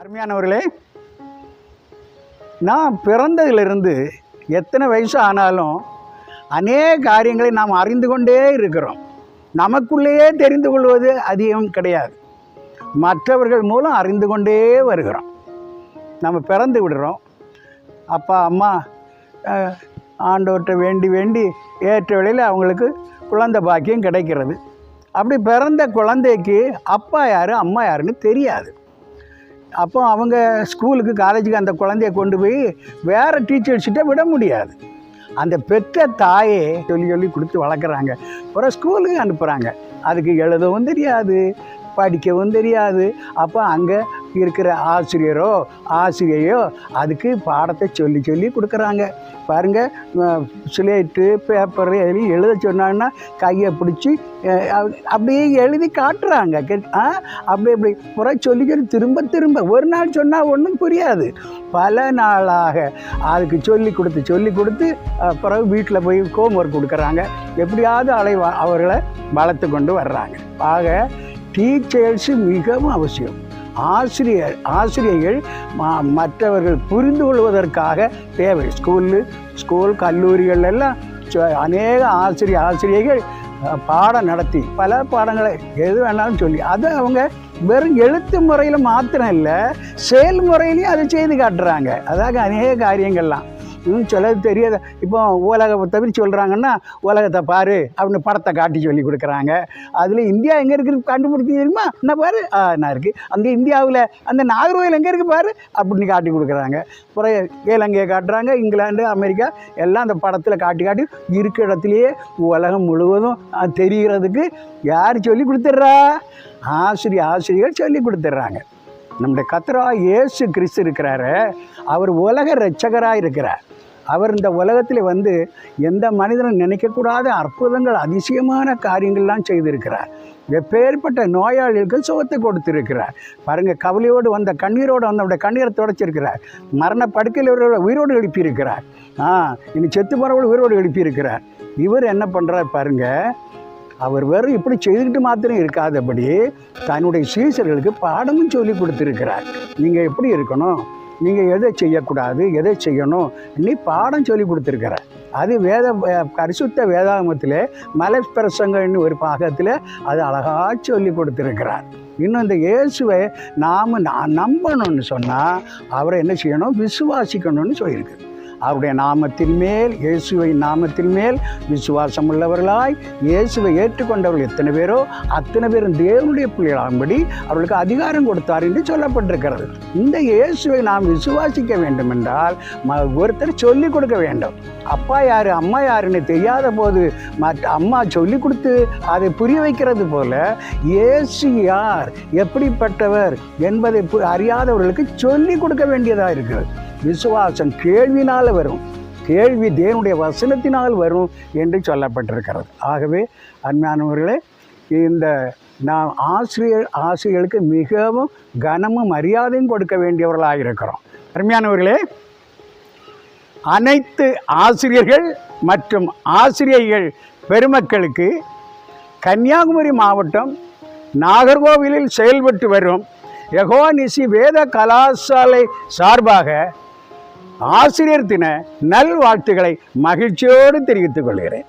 அருமையானவர்களே நான் பிறந்ததிலிருந்து எத்தனை வயசு ஆனாலும் அநேக காரியங்களை நாம் அறிந்து கொண்டே இருக்கிறோம். நமக்குள்ளேயே தெரிந்து கொள்வது அதிகம் கிடையாது. மற்றவர்கள் மூலம் அறிந்து கொண்டே வருகிறோம். நம்ம பிறந்து விடுறோம். அப்பா அம்மா அஹ், ஆண்டவர்கிட்ட வேண்டி வேண்டி ஏற்ற வேளையில் அவங்களுக்கு குழந்தை பாக்கியம் கிடைக்கிறது. அப்படி பிறந்த குழந்தைக்கு அப்பா யார் அம்மா யாருன்னு தெரியாது. அப்போ அவங்க ஸ்கூலுக்கு காலேஜுக்கு அந்த குழந்தைய கொண்டு போய் வேறு டீச்சர்ஸ்கிட்ட விட முடியாது. அந்த பெற்ற தாயே சொல்லி சொல்லி கொடுத்து வளர்க்குறாங்க. அப்புறம் ஸ்கூலுக்கு அனுப்புகிறாங்க அதுக்கு எழுதவும் தெரியாது படிக்கவும் தெரியாது. அப்போ அங்கே இருக்கிற ஆசிரியரோ ஆசிரியையோ அதுக்கு பாடத்தை சொல்லி சொல்லி கொடுக்குறாங்க. பாருங்கள் ஸ்லேட்டு பேப்பர் எழுதி எழுத சொன்னாங்கன்னா கையை பிடிச்சி அப்படியே எழுதி காட்டுறாங்க. கெட்- ஆ அப்படி அப்படி முறை சொல்லி சொல்லி திரும்ப திரும்ப ஒரு நாள் சொன்னால் ஒன்றும் புரியாது. பல நாளாக அதுக்கு சொல்லி கொடுத்து சொல்லி கொடுத்து பிறகு வீட்டில் போய் ஹோம் ஒர்க் கொடுக்குறாங்க. எப்படியாவது அலை அவர்களை வளர்த்து கொண்டு வர்றாங்க. ஆக டீச்சர்ஸு மிகவும் அவசியம். ஆசிரியர் ஆசிரியர்கள் ம- மற்றவர்கள் புரிந்து கொள்வதற்காக தேவை. ஸ்கூலு ஸ்கூல் கல்லூரிகள் எல்லாம் அநேக ஆசிரியர் ஆசிரியர்கள் பாடம் நடத்தி பல பாடங்களை எது வேணாலும் சொல்லி அதை அவங்க வெறும் எழுத்து முறையில் மாத்திரம் இல்லை செயல்முறையிலையும் அதை செய்து காட்டுறாங்க. அதாக அநேக காரியங்கள்லாம். இன்னும் சொல்ல தெரியாத. இப்போ உலகத்தை தவிர சொல்கிறாங்கன்னா உலகத்தை பாரு அப்படின்னு படத்தை காட்டி சொல்லி கொடுக்குறாங்க. அதில் இந்தியா எங்கே இருக்குது கண்டுபிடிச்சி தெரியுமா? என்ன பாரு? என்ன இருக்குது அந்த இந்தியாவில் அந்த நாகர்கோயில் எங்கே இருக்குது பாரு? அப்படின்னு காட்டி கொடுக்குறாங்க. அப்புறம் இலங்கையை காட்டுறாங்க இங்கிலாந்து அமெரிக்கா எல்லாம் அந்த படத்தில் காட்டி காட்டி இருக்கிற இடத்துலையே உலகம் முழுவதும் தெரிகிறதுக்கு யார் சொல்லி கொடுத்துட்றா? ஆசிரியர் ஆசிரியர்கள் சொல்லி கொடுத்துட்றாங்க. நம்முடைய கத்ரா இயேசு கிறிஸ்து இருக்கிறாரு அவர் உலக ரட்சகராக இருக்கிறார். அவர் இந்த உலகத்தில் வந்து எந்த மனிதனும் நினைக்கக்கூடாத அற்புதங்கள் அதிசயமான காரியங்கள்லாம் செய்திருக்கிறார். எப்பேற்பட்ட நோயாளிகளுக்கு சுகத்தை கொடுத்திருக்கிறார். பாருங்கள் கவலையோடு வந்த கண்ணீரோடு வந்தவருடைய கண்ணீரை தொடச்சிருக்கிறார். மரண படுக்கையில் இவர்களை உயிரோடு எழுப்பியிருக்கிறார். ஆ இனி செத்து போகிறவர்கள் உயிரோடு எழுப்பியிருக்கிறார். இவர் என்ன பண்ணுறார் பாருங்கள் அவர் வெறும் இப்படி செய்துக்கிட்டு மாத்திரம் இருக்காதபடி தன்னுடைய சீசர்களுக்கு பாடமும் சொல்லி கொடுத்துருக்கிறார். நீங்கள் எப்படி இருக்கணும்? நீங்கள் எதை செய்யக்கூடாது? எதை செய்யணும்? நீ பாடம் சொல்லி கொடுத்துருக்கிறார். அது வேத கரிசுத்த வேதாகமத்தில் மலைப்பிரசங்கன்னு ஒரு பாகத்தில் அது அழகாக சொல்லி கொடுத்துருக்கிறார். இன்னும் இந்த இயேசுவை நாம் நம்பணும்னு சொன்னால் அவரை என்ன செய்யணும்? விசுவாசிக்கணும்னு சொல்லியிருக்கு. அவருடைய நாமத்தின் மேல் இயேசுவை நாமத்தின் மேல் விசுவாசம் உள்ளவர்களாய் இயேசுவை ஏற்றுக்கொண்டவர்கள் எத்தனை பேரோ அத்தனை பேரும் தேவனுடைய பிள்ளைகளாகும்படி அவர்களுக்கு அதிகாரம் கொடுத்தார் என்று சொல்லப்பட்டிருக்கிறது. இந்த இயேசுவை நாம் விசுவாசிக்க வேண்டும் என்றால் ம- ஒருத்தர் சொல்லிக் கொடுக்க வேண்டும். அப்பா யார் அம்மா யாருன்னு தெரியாத போது மற்ற அம்மா சொல்லி கொடுத்து அதை புரிய வைக்கிறது போல இயேசு யார் எப்படிப்பட்டவர் என்பதை பு- அறியாதவர்களுக்கு சொல்லிக் கொடுக்க வேண்டியதாக இருக்கிறது. விசுவாசம் கேள்வினால் வரும். கேள்வி தேவனுடைய வசனத்தினால் வரும் என்று சொல்லப்பட்டிருக்கிறது. ஆகவே அருமையானவர்களே இந்த நாம் ஆசிரியர் ஆசிரியர்களுக்கு மிகவும் கனமும் மரியாதையும் கொடுக்க வேண்டியவர்களாக இருக்கிறோம். அருமையானவர்களே அனைத்து ஆசிரியர்கள் மற்றும் ஆசிரியர்கள் பெருமக்களுக்கு கன்னியாகுமரி மாவட்டம் நாகர்கோவிலில் செயல்பட்டு வரும் எகோனிசி வேத கலாசாலை சார்பாக ஆசிரியர் தின நல்வாழ்த்துக்களை மகிழ்ச்சியோடு தெரிவித்துக் கொள்கிறேன்.